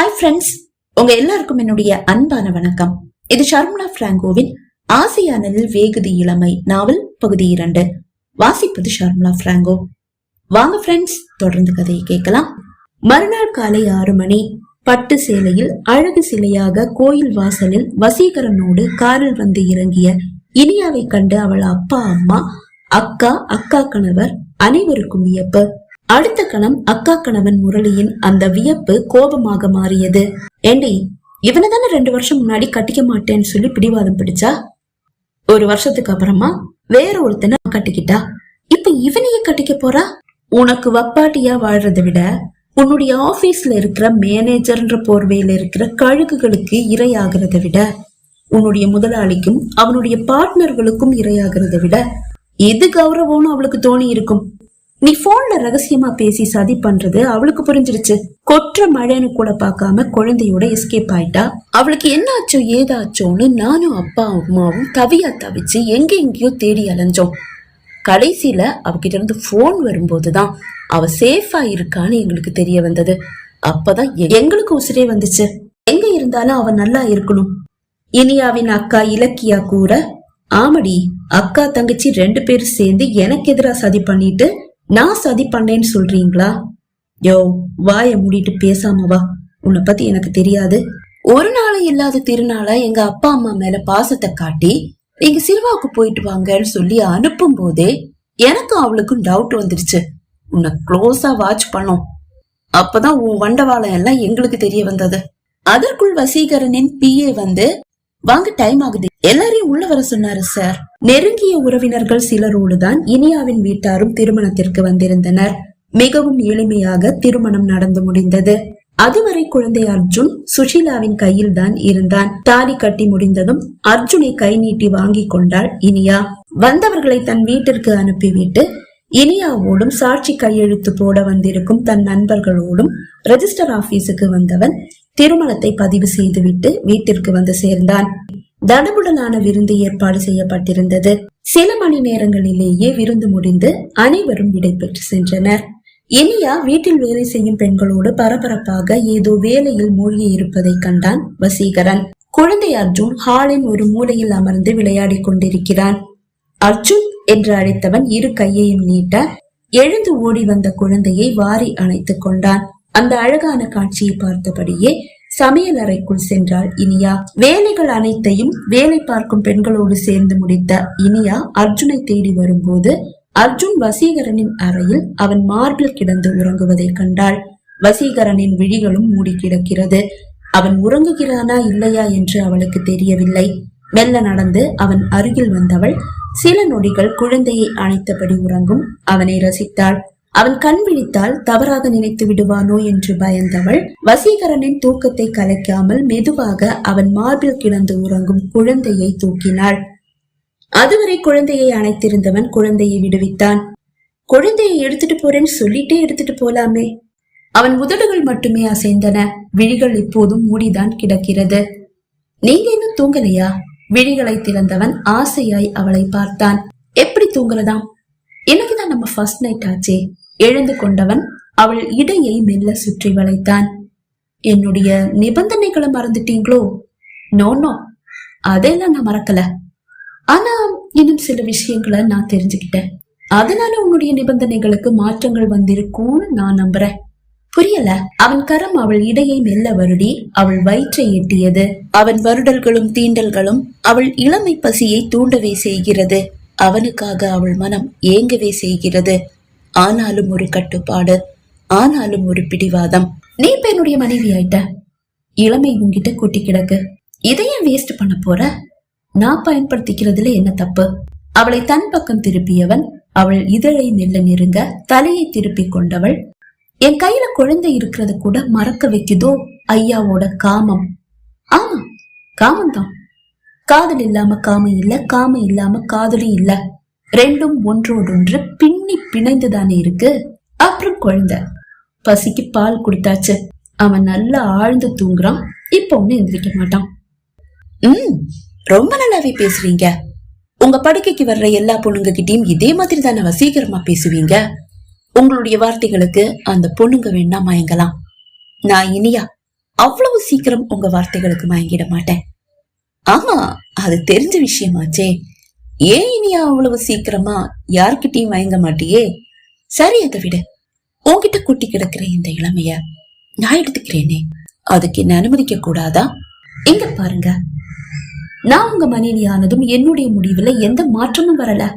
Hi friends உங்க எல்லாருக்கும் என்னுடைய அன்பான வணக்கம். இது ஷர்முலா பிராங்கோவின் ஆசியானலில் வேகுதி இளமை நாவல் பகுதி இரண்டு. வாசிப்பது ஷர்முலா பிராங்கோ. வாங்க ஃப்ரெண்ட்ஸ் தொடர்ந்து கதையை கேட்கலாம். மறுநாள் காலை ஆறு மணி பட்டு சேலையில் அழகு சிலையாக கோயில் வாசலில் வசீகரனோடு காரில் வந்து இறங்கிய இனியாவை கண்டு அவள் அப்பா அம்மா அக்கா அக்கா கணவர் அனைவருக்கும் வியப்பு. அடுத்த கணம் அக்கா கணவன் முரளியின் அந்த வியப்பு கோபமாக மாறியது. ஏண்டி இவனை தானே ரெண்டு வருஷம் முன்னாடி கட்டிக்க மாட்டேன்னு சொல்லி பிடிவாதம் பிடிச்சா? ஒரு வருஷத்துக்கு அப்புறமா வேற ஒருத்தனை கட்டிக்கிட்டா? இப்ப இவனையே கட்டிக்க போறா? உனக்கு வப்பாட்டியா வாழ்றதை விட உன்னுடைய ஆபீஸ்ல இருக்கிற மேனேஜர்ன்ற போர்வையில இருக்கிற கழுகுகளுக்கு இரையாகிறத விட உன்னுடைய முதலாளிக்கும் அவனுடைய பார்ட்னர்களுக்கும் இரையாகிறத விட எது கௌரவம்னு அவளுக்கு தோணி இருக்கும். நீ போன்ல ரகசியமா பேசி சதி பண்றது அவளுக்கு புரிஞ்சிருச்சு. கொற்ற மழைன்னு கூட பார்க்காம குழந்தையோட எஸ்கேப் ஆயிட்டா? அவளுக்கு என்னாச்சோ ஏதாச்சோன்னு நானும் அப்பா அம்மாவும் தவியா தவிச்சு எங்க எங்கேயோ தேடி அலைஞ்சோம். கடைசியில அவகிட்ட இருந்து போன் வரும்போதுதான் அவ சேஃபா இருக்கான்னு எங்களுக்கு தெரிய வந்தது. அப்பதான் எ- எங்களுக்கு உசிரே வந்துச்சு. எங்க இருந்தாலும் அவ நல்லா இருக்கணும். இனியாவின் அக்கா இலக்கியா கூற ஆமடி அக்கா தங்கச்சி ரெண்டு பேரும் சேர்ந்து எனக்கு எதிராக சதி பண்ணிட்டு நான் சதி பண்ணேன்னு சொல்றீங்களா? யோ வாயை மூடிட்டு பேசாம வா. உன்னை பத்தி எனக்கு தெரியாது. ஒரு நாளும் இல்லாத திருநாளா எங்க அப்பா அம்மா மேல பாசத்தை காட்டி நீங்க சிறுவாக்கு போயிட்டு வாங்கன்னு சொல்லி அனுப்பும் போதே எனக்கும் அவளுக்கும் டவுட் வந்துருச்சு. உன்னை க்ளோஸா வாட்ச் பண்ணோம். அப்பதான் உன் வண்டவாளம் எல்லாம் எங்களுக்கு தெரிய வந்தது. அதற்குள் வசீகரனின் பிஏ வந்து வாங்க டைம் ஆகுது. எல்லாரையும் உள்ள வர சொன்னாரு சார் நெருங்கிய உறவினர்கள் சிலரோடுதான் இனியாவின் வீட்டாரும் திருமணத்திற்கு வந்திருந்தனர். மிகவும் எளிமையாக திருமணம் நடந்து முடிந்தது. அதுவரை குழந்தை அர்ஜுன் சுஷீலாவின் கையில் தான் இருந்தான். தாலி கட்டி முடிந்ததும் அர்ஜுனை கை நீட்டி வாங்கி கொண்டாள் இனியா. வந்தவர்களை தன் வீட்டிற்கு அனுப்பிவிட்டு இனியாவோடும் சாட்சி கையெழுத்து போட வந்திருக்கும் தன் நண்பர்களோடும் ரெஜிஸ்டர் ஆபீஸுக்கு வந்தவன் திருமணத்தை பதிவு செய்துவிட்டு வீட்டிற்கு வந்து சேர்ந்தான். தடபுடலான விருந்து ஏற்பாடு செய்யப்பட்டிருந்தது. சில மணி நேரங்களிலேயே விருந்து முடிந்து அனைவரும் விடைபெற்று சென்றனர். இனியா வீட்டில் வேலை செய்யும் பெண்களோடு பரபரப்பாக ஏதோ வேலையில் மூழ்கி இருப்பதை கண்டான் வசீகரன். குழந்தை அர்ஜுன் ஹாலின் ஒரு மூலையில் அமர்ந்து விளையாடிக் கொண்டிருக்கிறான். அர்ஜுன் என்று அழைத்தவன் இரு கையையும் நீட்ட எழுந்து ஓடி வந்த குழந்தையை வாரி அணைத்துக் கொண்டான். அந்த அழகான காட்சியை பார்த்தபடியே சமையல் அறைக்குள் சென்றாள் இனியா. வேலைகள் அனைத்தையும் வேலை பார்க்கும் பெண்களோடு சேர்ந்து முடித்த இனியா அர்ஜுனை தேடி வரும்போது அர்ஜுன் வசீகரனின் அறையில் அவன் மார்பில் கிடந்து உறங்குவதை கண்டாள். வசீகரனின் விழிகளும் மூடி கிடக்கிறது. அவன் உறங்குகிறானா இல்லையா என்று அவளுக்கு தெரியவில்லை. மெல்ல நடந்து அவன் அருகில் வந்தவள் சில நொடிகள் குழந்தையை அணைத்தபடி உறங்கும் அவனை ரசித்தாள். அவன் கண் விழித்தால் தவறாக நினைத்து விடுவானோ என்று பயந்தவள் வசீகரனின் தூக்கத்தை கலைக்காமல் மெதுவாக அவன் மார்பில் கிடந்து உறங்கும் குழந்தையை தூக்கினாள். அதுவரை குழந்தையை அணைத்திருந்தவன் குழந்தையை விடுவித்தான். குழந்தையை எடுத்துட்டு போறேன்னு சொல்லிட்டே எடுத்துட்டு போலாமே. அவன் உதடுகள் மட்டுமே அசைந்தன. விழிகள் இப்போதும் மூடிதான் கிடக்கிறது. நீங்க இன்னும் தூங்கலையா? விழிகளை திறந்தவன் ஆசையாய் அவளை பார்த்தான். எப்படி தூங்குறதாம் இன்னைக்குதான் நம்ம ஃபர்ஸ்ட் நைட் ஆச்சே? எழுந்து கொண்டவன் அவள் இடையை மெல்ல சுற்றி வளைத்தான். என்னுடைய நிபந்தனைகளை மறந்துட்டீங்களோ? No no. அதெல்லாம் நான் மறக்கல. ஆனா இன்னும் சில விஷயங்களை நான் தெரிஞ்சுக்கிட்டேன். அதனால உன்னுடைய நிபந்தனைகளுக்கு மாற்றங்கள் வந்திருக்கும்னு நான் நம்புறேன். புரியல? அவன் கரம் அவள் இடையை மெல்ல வருடி. அவள் வயிற்றை எட்டியது. அவன் வருடல்களும் தீண்டல்களும் அவள் இளமை பசியை தூண்டவே செய்கிறது. அவனுக்காக அவள் மனம் ஏங்கவே செய்கிறது. ஆனாலும் ஒரு கட்டுப்பாடு ஆனாலும் ஒரு பிடிவாதம். நீ இப்ப என்னுடைய மனைவி ஆயிட்ட இளமை உன்கிட்ட கூட்டி கிடக்கு. இதையும் வேஸ்ட் பண்ண போற? நான் பயன்படுத்திக்கிறதுல என்ன தப்பு? அவளை தன் பக்கம் திருப்பியவன் அவள் இதழை மெல்ல நெருங்க தலையை திருப்பி கொண்டவள். என் கையில குழந்தை இருக்கிறத கூட மறக்க வைக்குதோ? ஐயாவோட காமம். ஆமா காமம் தான் காதல் இல்லாம காமம் இல்ல காமம் இல்லாம காதலும் இல்ல. ரெண்டும் ஒன்றோடொன்று பின்னி பிணைந்துதானே இருக்கு? அப்புறம் குழந்தை. பசிக்கு பால் கொடுத்தாச்சு. அவன் நல்லா ஆழ்ந்து தூங்குறான். இப்ப ஒண்ணு எந்திரிக்க மாட்டான். ம் ரொம்ப நல்லாவே பேசுறீங்க. உங்க படுக்கைக்கு வர்ற எல்லா பொண்ணுங்க கிட்டயும் இதே மாதிரி தானே வசீகரமா பேசுவீங்க? உங்களுடைய வார்த்தைகளுக்கு அந்த பொண்ணுங்க வேணா மயங்கலாம். நான் இனியா அவ்வளவு சீக்கிரம் உங்க வார்த்தைகளுக்கு மயங்கிட மாட்டேன். ஆமா அது தெரிஞ்ச விஷயமாச்சே. ஏன் இனியா அவ்வளவு சீக்கிரமா யார்கிட்டயும் மயங்க மாட்டியே? சரி அதை விட. உன்கிட்ட குட்டி கிடக்கிற இந்த இளமைய நான் எடுத்துக்கிறேனே. அதுக்கு என்ன அனுமதிக்க கூடாதா? எங்க பாருங்க. நான் உங்க மனைவியானதும் என்னுடைய முடிவுல எந்த மாற்றமும் வரல.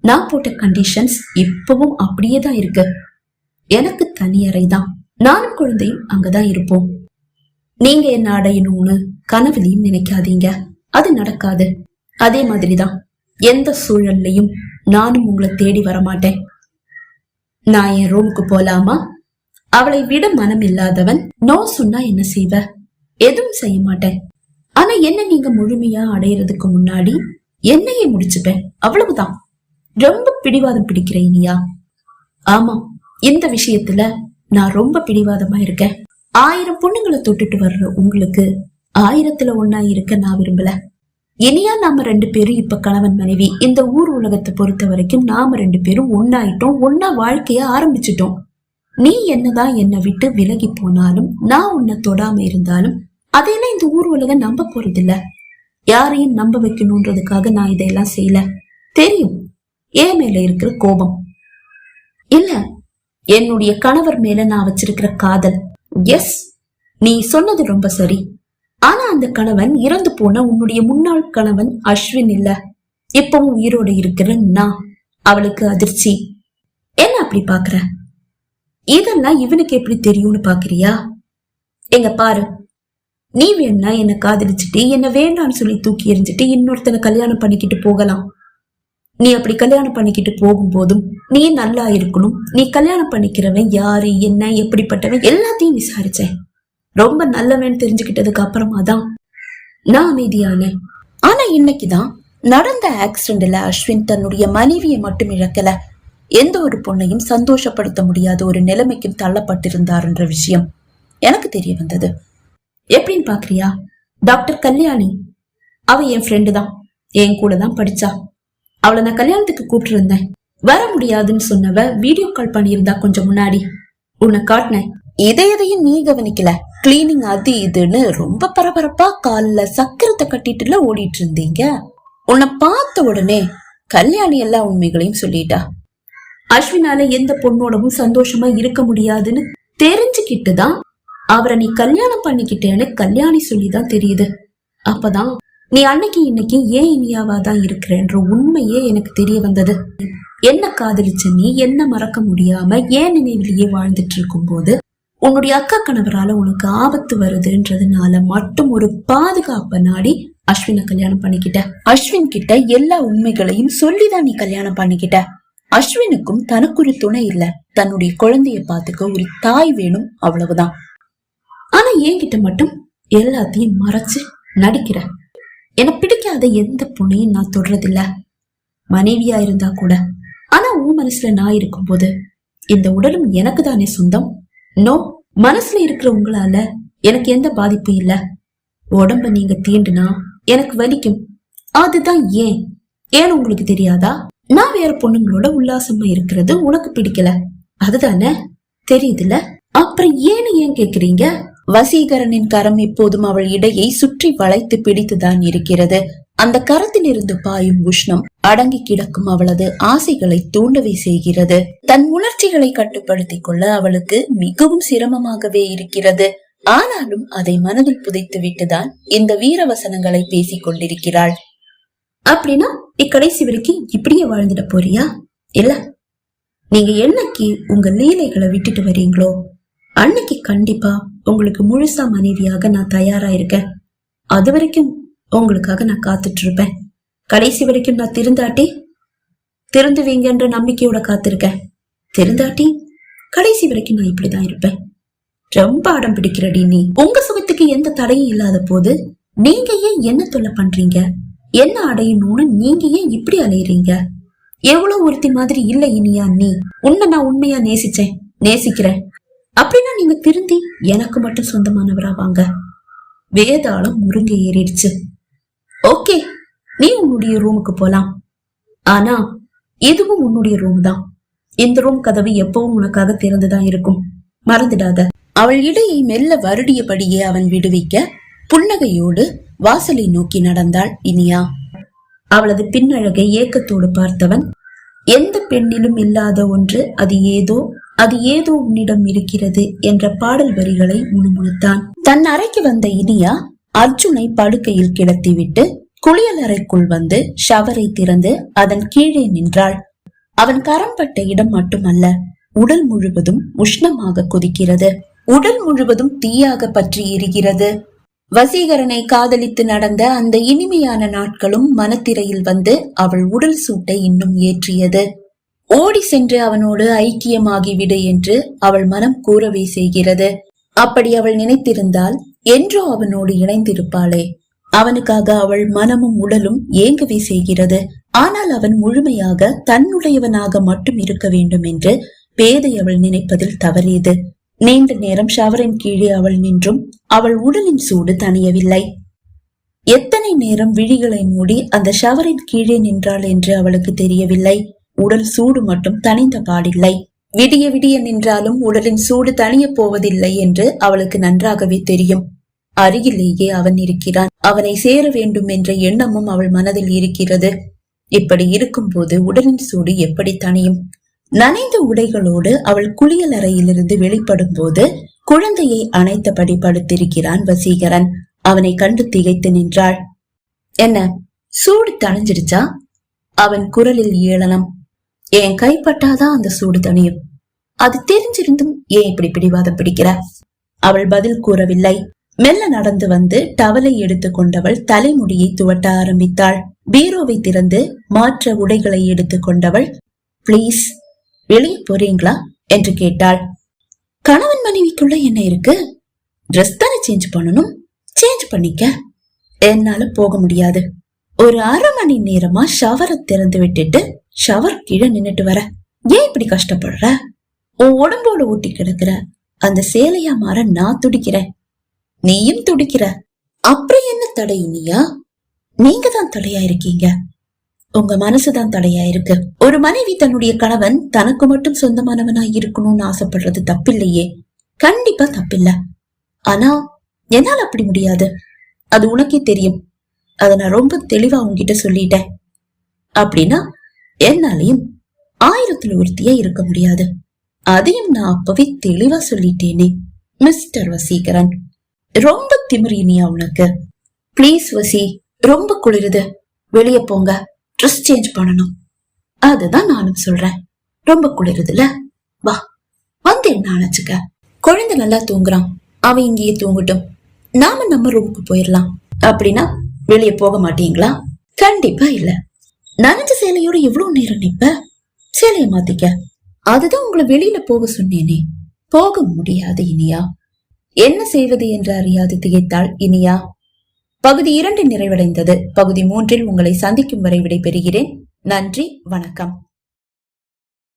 நான் போட்ட கண்டிஷன்ஸ் இப்பவும் அப்படியே தான் இருக்கு. எனக்கு தனி அறை தான். நானும் குழந்தையும் அங்கதான் இருப்போம். நீங்க என்ன அடையணும்னு கனவுலையும் நினைக்காதீங்க. அது நடக்காது. அதே மாதிரிதான். எந்த சூழல்லையும் நானும் உங்களை தேடி வர மாட்டேன் நான் என் ரூமுக்கு போலாமா? அவளை விட மனம் இல்லாதவன் நோ சொன்னா என்ன செய்வ? எதுவும் செய்ய மாட்டேன். ஆனா என்ன நீங்க முழுமையா அடையறதுக்கு முன்னாடி என்னையே முடிச்சுப்பேன். அவ்வளவுதான். ரொம்ப பிடிவாதம் பிடிக்கிற இனியா. ஆமா இந்த விஷயத்துல நான் ரொம்ப பிடிவாதமா இருக்கேன். ஆயிரம் பொண்ணுங்களை தொட்டுட்டு வர்ற உங்களுக்கு ஆயிரத்துல ஒன்னா இருக்க நான் விரும்பல. இனியா நாம ரெண்டு பேரும் இப்ப கணவன் மனைவி. இந்த ஊர் உலகத்தை பொறுத்த வரைக்கும் நாம ரெண்டு பேரும் ஒன்னாயிட்டோம் ஒன்னா வாழ்க்கைய ஆரம்பிச்சிட்டோம். நீ என்னதான் என்னை விட்டு விலகி போனாலும் நான் உன்னை தொடாம இருந்தாலும் அதையெல்லாம் இந்த ஊர் உலகம் நம்ப போறதில்ல. யாரையும் நம்ப வைக்கணும்ன்றதுக்காக நான் இதையெல்லாம் செய்யல. தெரியும் ஏன் மேல இருக்கிற கோபம். இல்ல என்னுடைய கணவர் மேல நான் வச்சிருக்கிற காதல். எஸ் நீ சொன்னது ரொம்ப சரி. ஆனா அந்த கணவன் இறந்து போன உன்னுடைய முன்னாள் கணவன் அஸ்வின் இல்ல. இப்பவும் உயிரோட இருக்கிற நான் அவளுக்கு அதிர்ச்சி. என்ன அப்படி பாக்குற? இதெல்லாம் இவனுக்கு எப்படி தெரியும்னு பாக்குறியா? எங்க பாரு. நீ வேணா என்ன காதலிச்சுட்டு என்ன வேண்டாம்னு சொல்லி தூக்கி எறிஞ்சிட்டு இன்னொருத்தனை கல்யாணம் பண்ணிக்கிட்டு போகலாம். நீ அப்படி கல்யாணம் பண்ணிக்கிட்டு போகும்போதும் நீ நல்லா இருக்கணும். நீ கல்யாணம் பண்ணிக்கிறவன் யாரு என்ன எப்படிப்பட்டவன் எல்லாத்தையும் விசாரிச்சேன். ரொம்ப நல்லவன் தெரிஞ்சுக்கிட்டதுக்கு அப்புறமா தான் நான் அமைதியானேன். ஆனா இன்னைக்குதான் நடந்த ஆக்சிடென்ட்ல அஸ்வின் தன்னுடைய மனைவியை மட்டும் இழக்கல. எந்த ஒரு பொண்ணையும் சந்தோஷப்படுத்த முடியாத ஒரு நிலைமைக்கும் தள்ளப்பட்டிருந்தாருன்ற விஷயம் எனக்கு தெரிய வந்தது. எப்படின்னு பாக்குறியா? டாக்டர் கல்யாணி. அவ என் ஃப்ரெண்டு தான். என் கூட தான் படிச்சா. அவளை நான் கல்யாணத்துக்கு கூப்பிட்டு இருந்தேன் வர முடியாதுன்னு சொன்னவ வீடியோ கால் பண்ணியிருந்தா கொஞ்சம் முன்னாடி. உன்னை காட்டினேன். இதை எதையும் நீ கவனிக்கல. கிளீனிங் அது இதுன்னு ரொம்ப பரபரப்பா காலில் சக்கரத்தை கட்டிட்டுல ஓடிட்டு இருந்தீங்க உன்னை பார்த்த உடனே கல்யாணி எல்லா உண்மைகளையும் சொல்லிட்டா. அஸ்வினால எந்த பொண்ணோடவும் சந்தோஷமா இருக்க முடியாதுன்னு தெரிஞ்சுக்கிட்டு தான் அவரை நீ கல்யாணம் பண்ணிக்கிட்டேன்னு கல்யாணி சொல்லிதான் தெரியுது. அப்பதான் நீ அன்னைக்கு இன்னைக்கு ஏன் இனியாவா தான் இருக்கிறன்ற உண்மையே எனக்கு தெரிய வந்தது. என்ன காதலிச்ச நீ என்ன மறக்க முடியாம ஏன் நினைவிலேயே வாழ்ந்துட்டு இருக்கும் போது உன்னுடைய அக்கா கணவரால உனக்கு ஆபத்து வருதுன்றதுனால மட்டும் ஒரு பாதுகாப்ப நாடி அஸ்வினை கல்யாணம் பண்ணிக்கிட்ட. அஸ்வின் கிட்ட எல்லா உண்மைகளையும் சொல்லிதான் நீ கல்யாணம் பண்ணிக்கிட்ட. அஸ்வினுக்கும் தனக்கு ஒரு துணை இல்ல. தன்னுடைய குழந்தைய பாத்துக்க ஒரு தாய் வேணும் அவ்வளவுதான். ஆனா என்கிட்ட மட்டும் எல்லாத்தையும் மறைச்சு நடிக்கிற. எனக்கு பிடிக்காத எந்த பொண்ணையும் நான் தொடுறதில்ல. மனைவியா இருந்தா கூட. ஆனா உன் மனசுல நான் இருக்கும்போது இந்த உடலும் எனக்கு தானே சொந்தம்? நோ மனசுல இருக்கிற உங்களால எனக்கு எந்த பாதிப்பும் இல்ல. உடம்ப நீங்க தீண்டுனா எனக்கு வலிக்கும். அதுதான் ஏன்? ஏன் உங்களுக்கு தெரியாதா? நான் வேற பொண்ணுங்களோட உல்லாசமா இருக்கிறது உனக்கு பிடிக்கல. அதுதானே? தெரியுதுல அப்புறம் ஏன்னு ஏன் கேக்குறீங்க? வசீகரனின் கரம் இப்போதும் அவள் இடையை சுற்றி வளைத்து பிடித்துதான் இருக்கிறது. அந்த கரத்தில் இருந்து பாயும் உஷ்ணம் அடங்கி கிடக்கும் அவளது ஆசைகளை தூண்டவே செய்கிறது. தன் உணர்ச்சிகளை கட்டுப்படுத்திக் கொள்ள அவளுக்கு மிகவும் சிரமமாகவே இருக்கிறது. ஆனாலும் அதை மனதில் புதைத்து விட்டுதான் இந்த வீர வசனங்களை பேசிக் கொண்டிருக்கிறாள். அப்படின்னா இக்கடைசி வரைக்கும் இப்படியே வாழ்ந்துட போறியா? இல்ல நீங்க என்னைக்கு உங்க லீலைகளை விட்டுட்டு வரீங்களோ அன்னைக்கு கண்டிப்பா உங்களுக்கு முழுசா மனைவியாக நான் தயாரா இருக்கேன். அது வரைக்கும் உங்களுக்காக நான் காத்துட்டு இருப்பேன் கடைசி வரைக்கும் நான் திருந்தாட்டி திருந்துவீங்கன்ற நம்பிக்கையோட காத்திருக்கேன். திருந்தாட்டி கடைசி வரைக்கும் நான் இப்படிதான் இருப்பேன். ரொம்ப அடம் பிடிக்கிறடி நீ. உங்க சுகத்துக்கு எந்த தடையும் இல்லாத போது நீங்க ஏன் என்ன தொல்லை பண்றீங்க? என்ன அடையணும்னு நீங்க ஏன் இப்படி அலையிறீங்க? எவ்வளவு ஒருத்தி மாதிரி இல்ல இனியா நீ. உன்னை நான் உண்மையா நேசிச்சேன் நேசிக்கிறேன். அப்படின்னா நீங்க திருந்தி எனக்கு மட்டும் சொந்தமானவரா வாங்க வேதாளம் முருங்க ஏறிடுச்சு. ஓகே நீ உன்னுடைய ரூமுக்கு போலாம். ஆனா இதுவும் உன்னுடைய ரூம் தான் இந்த ரூம் கதவு எப்பவும் உனக்காக திறந்துதான் இருக்கும். மறந்துடாத. அவள் இடையை மெல்ல வருடியபடியே அவன் விடுவிக்க புன்னகையோடு வாசலை நோக்கி நடந்தாள் இனியா. அவளது பின்னழகை ஏக்கத்தோடு பார்த்தவன் எந்த பெண்ணிலும் இல்லாத ஒன்று அது ஏதோ அது ஏதோ உன்னிடம் இருக்கிறது என்ற பாடல் வரிகளை முணுமுணுத்தான். தன் அறைக்கு வந்த இனியா அர்ஜுனை படுக்கையில் கிடத்திவிட்டு குளியலறைக்குள் வந்து ஷவரை திறந்து அதன் கீழே நின்றாள். அவன் கரம்பட்ட இடம் மட்டுமல்ல உடல் முழுவதும் உஷ்ணமாக கொதிக்கிறது. உடல் முழுவதும் தீயாக பற்றி எரிகிறது. வசீகரனை காதலித்து நடந்த அந்த இனிமையான நாட்களும் மனத்திரையில் வந்து அவள் உடல் சூட்டை இன்னும் ஏற்றியது. ஓடி சென்று அவனோடு ஐக்கியமாகிவிடு என்று அவள் மனம் கூறவே செய்கிறது. அப்படி அவள் நினைத்திருந்தால் என்றோ அவனோடு இணைந்திருப்பாளே. அவனுக்காக அவள் மனமும் உடலும் ஏங்கவே செய்கிறது. ஆனால் அவன் முழுமையாக தன்னுடையவனாக மட்டும் இருக்க வேண்டும் என்று பேதை அவள் நினைப்பதில் தவறியது. நீண்ட நேரம் ஷவரின் கீழே அவள் நின்றும் அவள் உடலின் சூடு தணியவில்லை. எத்தனை நேரம் விழிகளை மூடி அந்த ஷவரின் கீழே நின்றாள் என்று அவளுக்கு தெரியவில்லை. உடல் சூடு மட்டும் தணிந்த பாடில்லை. விடிய விடிய நின்றாலும் உடலின் சூடு தணியப் போவதில்லை என்று அவளுக்கு நன்றாகவே தெரியும். அருகிலேயே அவன் இருக்கிறான். அவனை சேர வேண்டும் என்ற எண்ணமும் அவள் மனதில் இருக்கிறது. இப்படி இருக்கும்போது உடலின் சூடு எப்படி தணியும்? நனைந்த உடைகளோடு அவள் குளியல் அறையிலிருந்து வெளிப்படும் போது குழந்தையை அணைத்தபடி படுத்திருக்கிறான் வசீகரன். அவனை கண்டு திகைத்து நின்றாள். என்ன சூடு தணிஞ்சிடுச்சா? அவன் குரலில் ஏளனம். என் கைப்பட்டாதான் அந்த சூடு தணியும்? அது தெரிஞ்சிருந்தும் ஏன் இப்படி பிடிவாதம் பிடிக்கிற அவள் பதில் கூறவில்லை. மெல்ல நடந்து வந்து டவலை எடுத்துக் கொண்டவள் தலைமுடியை துவட்ட ஆரம்பித்தாள். பீரோவை திறந்து மாற்ற உடைகளை எடுத்துக் கொண்டவள் பிளீஸ் வெளியே போறீங்களா? என்று கேட்டாள். கணவன் மனைவிக்குள்ள என்ன இருக்கு? ட்ரெஸ் தானே சேஞ்ச் பண்ணணும்? சேஞ்ச் பண்ணிக்க. என்னால போக முடியாது. ஒரு அரை மணி நேரமா ஷவரை திறந்து விட்டுட்டு ஷவர் கீழே நின்னுட்டு வர. ஏன் இப்படி கஷ்டப்படுற? உன் உடம்போட ஊட்டி கிடக்குற. அந்த சேலையா மாற நான் துடிக்கிறேன். நீயும் துடிக்கிற. அப்புறம் என்ன தடை இனியா? நீங்க தான் தடையா இருக்கீங்க உங்க மனசுதான் தடையா இருக்கு ஒரு மனைவி தன்னுடைய கணவன் தனக்கு மட்டும் சொந்தமானவனா இருக்கணும்னு ஆசைப்படுறது தப்பில்லையே. கண்டிப்பா தப்பில்ல. ஆனா என்னால அப்படி முடியாது. அது உனக்கே தெரியும். அத நான் ரொம்ப தெளிவா உன்கிட்ட சொல்லிட்டேன். அப்படின்னா என்னாலையும் ஆயிரத்துல ஒருத்தியா இருக்க முடியாது. அதையும் நான் அப்பவே தெளிவா சொல்லிட்டேனே மிஸ்டர் வசீகரன். ரொம்ப திமிரினியா உனக்கு. ப்ளீஸ் வசி ரொம்ப குளிருது. வெளிய போங்க. ட்ரெஸ் சேஞ்ச் பண்ணணும். அதுதான் நானும் சொல்றேன். ரொம்ப குளிருதுல. வா. வந்து என்ன அணைச்சுக்க? குழந்தை நல்லா தூங்குறான். அவன் இங்கேயே தூங்கட்டும். நாம நம்ம ரூமுக்கு போயிடலாம் அப்படின்னா வெளியே போக மாட்டீங்களா? கண்டிப்பா இல்ல. நனைஞ்ச சேலையோட எவ்வளவு நேரம் நிப்ப? சேலையை மாத்திக்க. அதுதான் உங்களை வெளியில போக சொன்னேனே. போக முடியாது இனியா. என்ன செய்வது என்று அறியாது திகைத்தாள் இனியா. பகுதி இரண்டு நிறைவடைந்தது. பகுதி மூன்றில் உங்களை சந்திக்கும் வரை விடைபெறுகிறேன். நன்றி வணக்கம்.